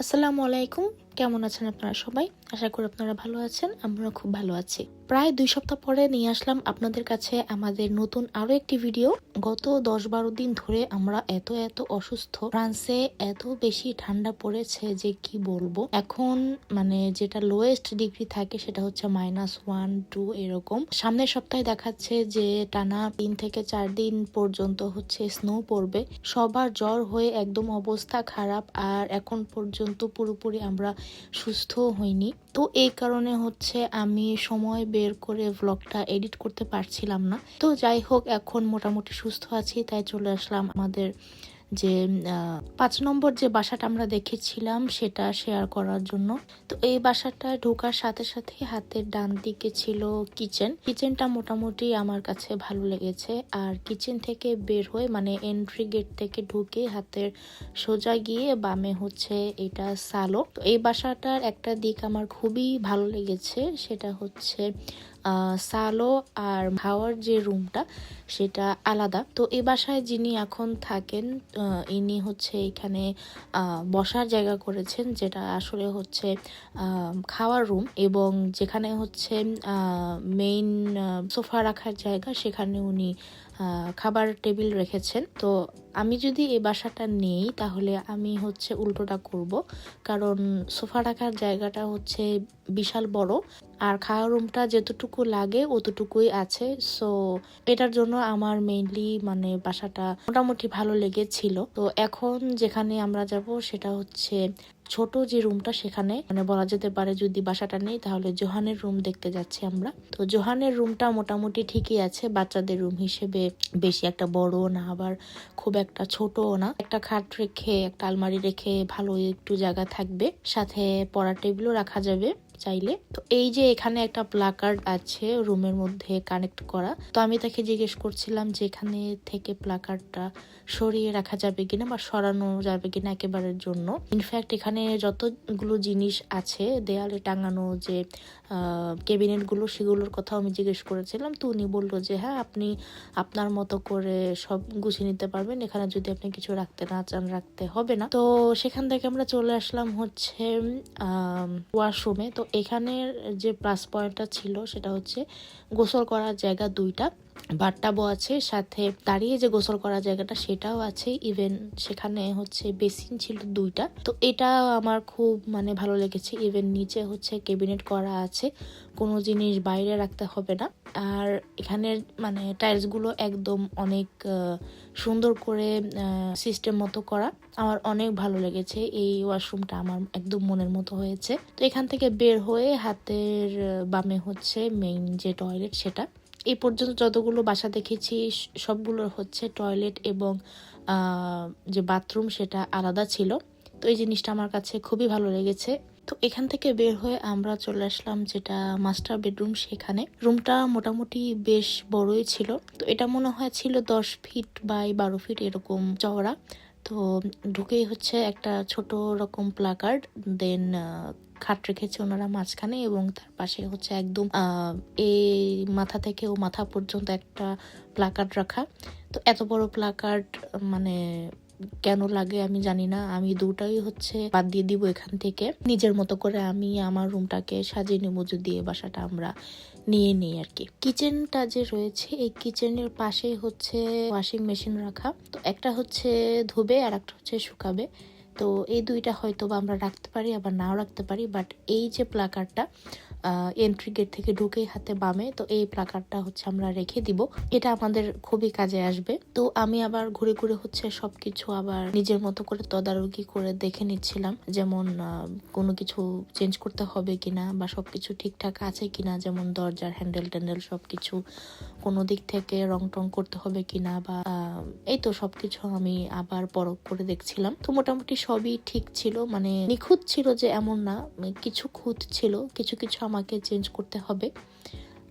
আসসালামু আলাইকুম। কেমন আছেন আপনারা সবাই? আশা করি আপনারা ভালো আছেন আমরা খুব ভালো আছি। প্রায় দুই সপ্তাহ পরে নিয়ে আসলাম আপনাদের কাছে আমাদের নতুন আরও একটি ভিডিও। গত দশ বারো দিন ধরে আমরা এত এত অসুস্থ, ফ্রান্সে এত বেশি ঠান্ডা পড়েছে যে কি বলব? এখন মানে যেটা লোয়েস্ট ডিগ্রি থাকে সেটা হচ্ছে মাইনাস ওয়ান টু এরকম। সামনের সপ্তাহে দেখাচ্ছে যে টানা তিন থেকে চার দিন পর্যন্ত হচ্ছে স্নো পড়বে। সবার জ্বর হয়ে একদম অবস্থা খারাপ, আর এখন পর্যন্ত পুরোপুরি আমরা সুস্থ হইনি। তো এই কারণে হচ্ছে আমি সময় বের করে ব্লগটা এডিট করতে পারছিলাম না। তো যাই হোক, এখন মোটামুটি সুস্থ আছি, তাই চলে আসলাম আমাদের যে পাঁচ নম্বর যে বাসাটা আমরা দেখেছিলাম সেটা শেয়ার করার জন্য। তো এই বাসাটা ঢোকার সাথে সাথে হাতের ডান দিকে ছিল কিচেন কিচেনটা মোটামুটি আমার কাছে ভালো লেগেছে। আর কিচেন থেকে বের হয়ে মানে এন্ট্রি গেট থেকে ঢুকে হাতের সোজা গিয়ে বামে হচ্ছে এটা সালো তো এই বাসাটার একটা দিক আমার খুবই ভালো লেগেছে, সেটা হচ্ছে সালো আর হাওয়ার যে রুমটা, সেটা আলাদা। তো এ বাসায় যিনি এখন থাকেন ইনি হচ্ছে এখানে বসার জায়গা করেছেন, যেটা আসলে হচ্ছে খাওয়ার রুম এবং যেখানে হচ্ছে মেইন সোফা রাখার জায়গা, সেখানে উনি খাবার টেবিল রেখেছেন। তো আমি যদি এই বাসাটা নেই, তাহলে আমি হচ্ছে উল্টোটা করব। কারণ সোফা রাখার জায়গাটা হচ্ছে বিশাল বড়, আর খাওয়ার রুমটা যতটুকু লাগে অতটুকুই আছে। সো এটার জন্য আমার মেইনলি মানে বাসাটা মোটামুটি ভালো লেগেছিল। তো এখন যেখানে আমরা যাব, সেটা হচ্ছে ছোট যে রুমটা সেখানে মানে বলা যেতে পারে যদি বাসাটা নেই, তাহলে জোহানের রুম দেখতে যাচ্ছি আমরা। তো জোহানের রুমটা মোটামুটি ঠিকই আছে, বাচ্চাদের রুম হিসেবে বেশি একটা বড় না, আবার খুব একটা ছোটও না। একটা খাট রেখে, একটা আলমারি রেখে ভালো একটু জায়গা থাকবে, সাথে পড়ার টেবিলও রাখা যাবে। চাইলে। তো এই যে এখানে একটা প্লাকার্ড আছে রুমের মধ্যে কানেক্ট করা, তো আমি তাকে জিজ্ঞেস করছিলাম যে এখানে থেকে প্লাকার্ডটা সরিয়ে রাখা যাবে কিনা বা সরানো যাবে কিনা একেবারের জন্য। ইনফ্যাক্ট এখানে যতগুলো জিনিস আছে, দেয়ালে টাঙানো যে ক্যাবিনেটগুলো, সেগুলোর কথাও আমি জিজ্ঞেস করেছিলাম। তো উনি বলল যে হ্যাঁ আপনি আপনার মতো করে সব গুছিয়ে নিতে পারবেন। এখানে যদি আপনি কিছু রাখতে না চান, রাখতে হবে না। তো সেখান থেকে আমরা চলে আসলাম হচ্ছে ওয়াশরুমে তো এখানের যে প্লাস পয়েন্টটা ছিল সেটা হচ্ছে গোসল করার জায়গা দুইটা। বাটটাবও আছে, সাথে দাঁড়িয়ে যে গোসল করার জায়গাটা সেটাও আছে ইভেন সেখানে হচ্ছে বেসিন ছিল দুইটা। তো এটা আমার খুব মানে ভালো লেগেছে ইভেন নিচে হচ্ছে ক্যাবিনেট করা আছে, কোনো জিনিস বাইরে রাখতে হবে না। আর এখানের মানে টাইলসগুলো একদম অনেক সুন্দর করে সিস্টেম মতো করা। আমার অনেক ভালো লেগেছে, এই ওয়াশরুমটা আমার একদম মনের মতো হয়েছে। তো এখান থেকে বের হয়ে হাতের বামে হচ্ছে মেইন যে টয়লেট সেটা। এই পর্যন্ত যতগুলো বাসা দেখেছি সবগুলোর হচ্ছে টয়লেট এবং যে বাথরুম সেটা আলাদা ছিল। তো এই জিনিসটা আমার কাছে খুবই ভালো লেগেছে। তো এখান থেকে বের হয়ে আমরা চলে আসলাম যেটা মাস্টার বেডরুম সেখানে। রুমটা মোটামুটি বেশ বড়ই ছিল। তো এটা মনে হয় ছিল দশ ফিট বাই বারো ফিট এরকম চওড়া। তো ঢুকেই হচ্ছে একটা ছোট রকম প্লাকার্ড দেন খাট রেখেছে ওনারা মাঝখানে এবং তার পাশে হচ্ছে একদম এই মাথা থেকে ও মাথা পর্যন্ত একটা প্লাকার্ড রাখা। তো এত বড় প্লাকার্ড মানে কেন লাগে আমি জানি না। আমি দুটাই হচ্ছে বাদ দিয়ে দিব এখান থেকে। নিজের মতো করে আমি আমার রুমটাকে সাজিয়ে নেব যদি বাসাটা আমরা নিয়ে নিই আর কি। কিচেনটা যে রয়েছে, এই কিচেনের পাশেই হচ্ছে ওয়াশিং মেশিন রাখা। তো একটা হচ্ছে ধুবে আর একটা হচ্ছে শুকাবে। তো এই দুইটা হয়তো বা আমরা রাখতে পারি, আবার নাও রাখতে পারি বাট এই যে প্লাকারটা এন্ট্রি গেট থেকে ঢুকেই হাতে বামে, তো এই প্লাকারটা হচ্ছে আমরা রেখে দিব। এটা আমাদের খুবই কাজে আসবে। তো আমি আবার ঘুরে ঘুরে হচ্ছে সবকিছু আবার নিজের মতো করে তদারকি করে দেখে নিচ্ছিলাম, যেমন কোনো কিছু চেঞ্জ করতে হবে কিনা বা সবকিছু ঠিকঠাক আছে কিনা, যেমন দরজার হ্যান্ডেল ট্যান্ডেল সবকিছু কোনো দিক থেকে রং টং করতে হবে কিনা বা এই তো সবকিছু আমি আবার পরখ করে দেখছিলাম। তো মোটামুটি সবই ঠিক ছিল মানে নিখুঁত ছিল যে এমন না, কিছু খুঁত ছিল, কিছু কিছু আমাকে চেঞ্জ করতে হবে।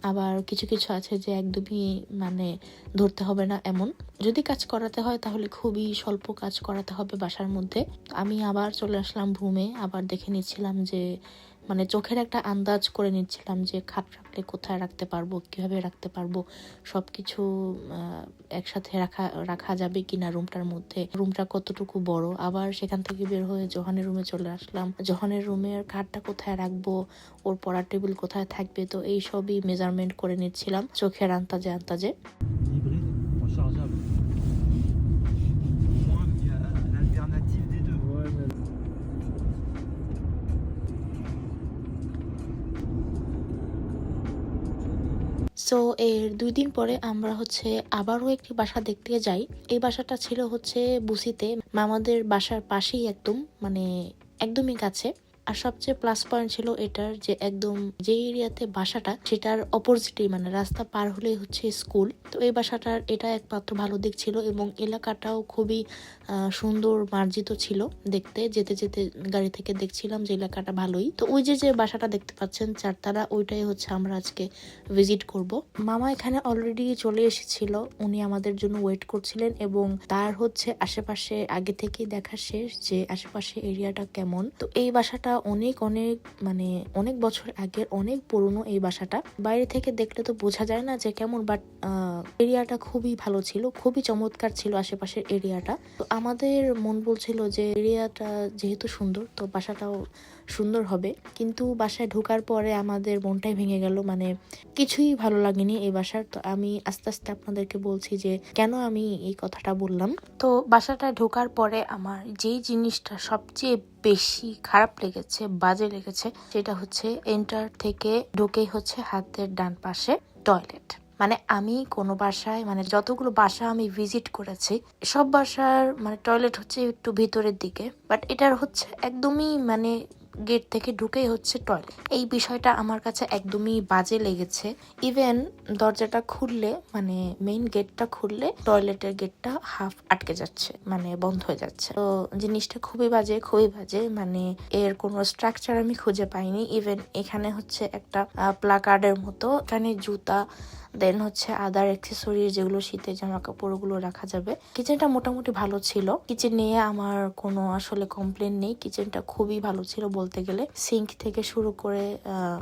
আবার কিছু কিছু আছে যে একদমই মানে ধরতে হবে না এমন। যদি কাজ করাতে হয় তাহলে খুবই স্বল্প কাজ করাতে হবে বাসার মধ্যে। আমি আবার চলে আসলাম ভূমে আবার দেখে নিচ্ছিলাম যে মানে চোখের একটা আন্দাজ করে নিচ্ছিলাম যে খাট রাখলে কোথায় রাখতে পারব কীভাবে রাখতে পারব সবকিছু আহ, একসাথে রাখা রাখা যাবে কিনা রুমটার মধ্যে। রুমটা কতটুকু বড়? আবার সেখান থেকে বের হয়ে জহানের রুমে চলে আসলাম। জহানের রুমের খাটটা কোথায় রাখব? ওর পড়ার টেবিল কোথায় থাকবে? তো এই সবই মেজারমেন্ট করে নিচ্ছিলাম চোখের আন্তাজে আন্তাজে। সো এর দুই দিন পরে আমরা হচ্ছে আবারও একটি বাসা দেখতে যাই। এই বাসাটা ছিল হচ্ছে বুসিতে। মামাদের বাসার পাশেই একদম মানে একদমই কাছে। আর সবচেয়ে প্লাস পয়েন্ট ছিল এটার যে একদম যে এরিয়াতে বাসাটা, সেটার অপোজিটে মানে রাস্তা পার হলেই হচ্ছে স্কুল তো এই বাসাটার এটা একমাত্র ভালো দিক ছিল এবং এলাকাটাও খুবই সুন্দর মার্জিত ছিল দেখতে। যেতে যেতে গাড়ি থেকে দেখছিলাম যে এলাকাটা ভালোই। তো ওই যে যে বাসাটা দেখতে পাচ্ছেন চারতারা ওইটাই হচ্ছে আমরা আজকে ভিজিট করব। মামা এখানে অলরেডি চলে এসেছিল, উনি আমাদের জন্য ওয়েট করছিলেন এবং তার হচ্ছে আশেপাশে আগে থেকেই দেখা শেষ যে আশেপাশে এরিয়াটা কেমন। তো এই বাসাটা অনেক অনেক মানে অনেক বছর আগের, অনেক পুরনো এই বাসাটা। বাইরে থেকে দেখলে তো বোঝা যায় না যে কেমন বাট এরিয়াটা খুবই ভালো ছিল, খুবই চমৎকার ছিল আশেপাশের এরিয়াটা। তো আমাদের মন বলছিল যে এরিয়াটা যেহেতু সুন্দর, তো বাসাটাও সুন্দর হবে। কিন্তু বাসায় ঢোকার পরে আমাদের মনটাই ভেঙে গেল মানে কিছুই ভালো লাগেনি এই বাসার। তো আমি আস্তে আস্তে আপনাদেরকে বলছি যে কেন আমি এই কথাটা বললাম। তো বাসাটা ঢোকার পরে আমার যেই জিনিসটা সবচেয়ে বেশি খারাপ লেগেছে, বাজে লেগেছে, সেটা হচ্ছে এন্টার থেকে ঢুকেই হচ্ছে হাতের ডান পাশে টয়লেট। মানে আমি কোনো বাসায় মানে যতগুলো বাসা আমি ভিজিট করেছি, সব বাসার মানে টয়লেট হচ্ছে একটু ভিতরের দিকে, বাট এটার হচ্ছে একদমই মানে গেট থেকে ঢুকেই হচ্ছে টয়লেট। এই বিষয়টা আমার কাছে একদমই বাজে লেগেছে। ইভেন দরজাটা খুললে মানে মেইন গেটটা খুললে টয়লেটের গেটটা হাফ আটকে যাচ্ছে মানে বন্ধ হয়ে যাচ্ছে। তো জিনিসটা খুবই বাজে খুবই বাজে মানে এর কোনো স্ট্রাকচার আমি খুঁজে পাইনি। ইভেন এখানে হচ্ছে একটা প্লাকার্ডের মতো, এখানে জুতা দেন হচ্ছে আদার অ্যাক্সেসরি যেগুলো শীতের জামা কাপড় ওগুলো রাখা যাবে। কিচেনটা মোটামুটি ভালো ছিল। কিচেন নিয়ে আমার কোনো আসলে কমপ্লেন নেই। কিচেনটা খুবই ভালো ছিল বলতে গেলে। সিঙ্ক থেকে শুরু করে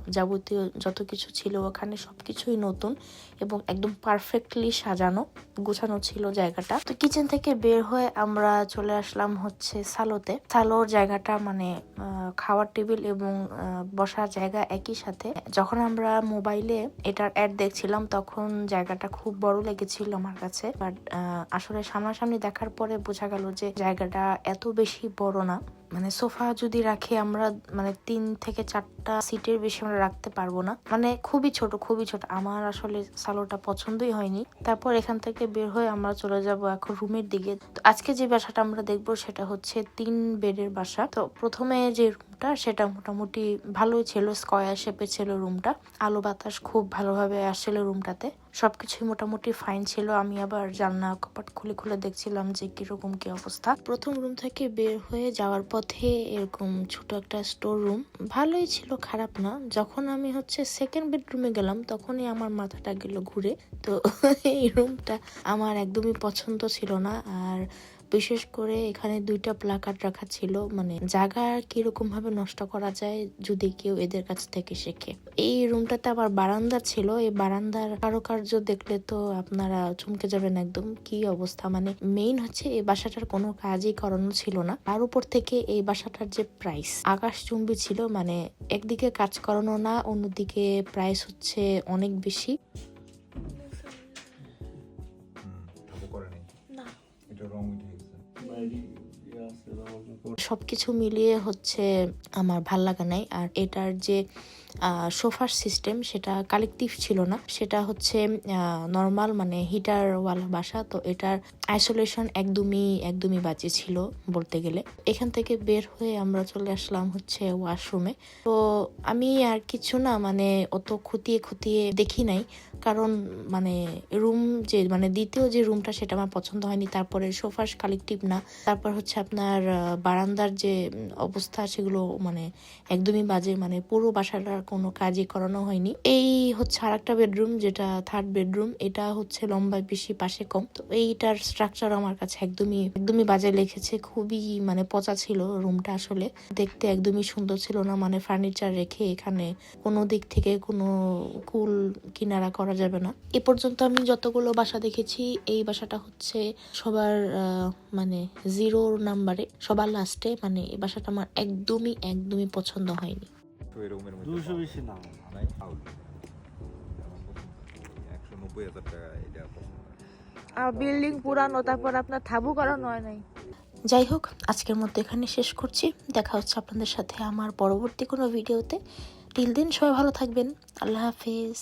যাবতীয় যত কিছু ছিল ওখানে সবকিছুই নতুন এবং একদম পারফেক্টলি সাজানো, গোছানো ছিল জায়গাটা। তো কিচেন থেকে বের হয়ে আমরা চলে আসলাম হচ্ছে সালোতে। সালোর জায়গাটা মানে খাওয়ার টেবিল এবং বসার জায়গা একই সাথে। যখন আমরা মোবাইলে এটার অ্যাড দেখছিলাম তখন জায়গাটা খুব বড় লেগেছিল আমার কাছে। বাট আসলে সামনাসামনি দেখার পরে বোঝা গেল যে জায়গাটা এত বেশি বড় না। মানে সোফা যদি রাখি আমরা মানে তিন থেকে চারটা সিটের বেশি আমরা রাখতে পারব না। মানে খুবই ছোট খুবই ছোট। আমার আসলে সালোটা পছন্দই হয়নি। তারপর এখান থেকে বের হয়ে আমরা চলে যাব এখন রুমের দিকে। আজকে যে বাসাটা আমরা দেখব সেটা হচ্ছে তিন বেডের বাসা। তো প্রথমে যে রুমটা সেটা মোটামুটি ভালোই ছিল, স্কয়ার শেপে ছিল রুমটা আলো বাতাস খুব ভালোভাবে আসছিল রুমটাতে সবকিছুই মোটামুটি ফাইন ছিল। আমি আবার জানলা কপাট খুলে খুলে দেখছিলাম যে কীরকম কি অবস্থা। প্রথম রুম থেকে বের হয়ে যাওয়ার পথে এরকম ছোট একটা স্টোর রুম ভালোই ছিল, খারাপ না। যখন আমি হচ্ছে সেকেন্ড বেডরুমে গেলাম, তখনই আমার মাথাটা গেল ঘুরে। তো এই রুমটা আমার একদমই পছন্দ ছিল না। আর বিশেষ করে এখানে দুইটা প্লাকার্ড রাখা ছিল মানে জায়গা কীরকম ভাবে নষ্ট করা যায় যদি কেউ এদের কাছ থেকে শেখে। এই রুমটাতে আবার বারান্দা ছিল, এই বারান্দার কারুকার্য দেখলে তো আপনারা চমকে যাবেন একদম। কি অবস্থা? মানে মেইন হচ্ছে এই বাসাটার কোনো কাজই করানো ছিল না। তার উপর থেকে এই বাসাটার যে প্রাইস আকাশচুম্বী ছিল মানে একদিকে কাজ করানো না, অন্যদিকে প্রাইস হচ্ছে অনেক বেশি। সবকিছু মিলিয়ে হচ্ছে আমার ভালো লাগা নাই। আর এটার যে সোফার সিস্টেম, সেটা কালেকটিভ ছিল না। সেটা হচ্ছে নর্মাল মানে হিটার ওয়ালা বাসা। তো এটার আইসোলেশন একদমই একদমই বাজে ছিল বলতে গেলে। এখান থেকে বের হয়ে আমরা চলে আসলাম হচ্ছে ওয়াশরুমে তো আমি আর কিছু না মানে অত খুঁটিয়ে খুঁটিয়ে দেখি নাই। কারণ মানে রুম যে মানে দ্বিতীয় যে রুমটা সেটা আমার পছন্দ হয়নি। তারপরে সোফার কালেকটিভ না। তারপর হচ্ছে আপনার বারান্দার যে অবস্থা, সেগুলো মানে একদমই বাজে। মানে পুরো বাসাটা আর কোনো কাজই করানো হয়নি। এই হচ্ছে আর একটা বেডরুম যেটা থার্ড বেডরুম এটা হচ্ছে লম্বায় বেশি পাশে কম। তো এইটার স্ট্রাকচার আমার কাছে একদমই একদমই বাজে লেগেছে। খুবই মানে পচা ছিল রুমটা আসলে। দেখতে একদমই সুন্দর ছিল না মানে ফার্নিচার রেখে এখানে কোনো দিক থেকে কোনো কুল কিনারা করা যাবে না। এ পর্যন্ত আমি যতগুলো বাসা দেখেছি, এই বাসাটা হচ্ছে সবার মানে জিরো নাম্বারে সবার লাস্টে মানে এই বাসাটা আমার একদমই একদমই পছন্দ হয়নি। এরকমের মধ্যে দুশো বেশি না। নাই? আউল একশো নব্বই হাজার টাকা এটা আর বিল্ডিং পুরানো তারপর আপনার থাবু করানো হয় নাই। যাই হোক আজকের মতো এখানে শেষ করছি। দেখা হচ্ছে আপনাদের সাথে আমার পরবর্তী কোনো ভিডিওতে। টিল দিন সবাই ভালো থাকবেন। আল্লাহ হাফিজ।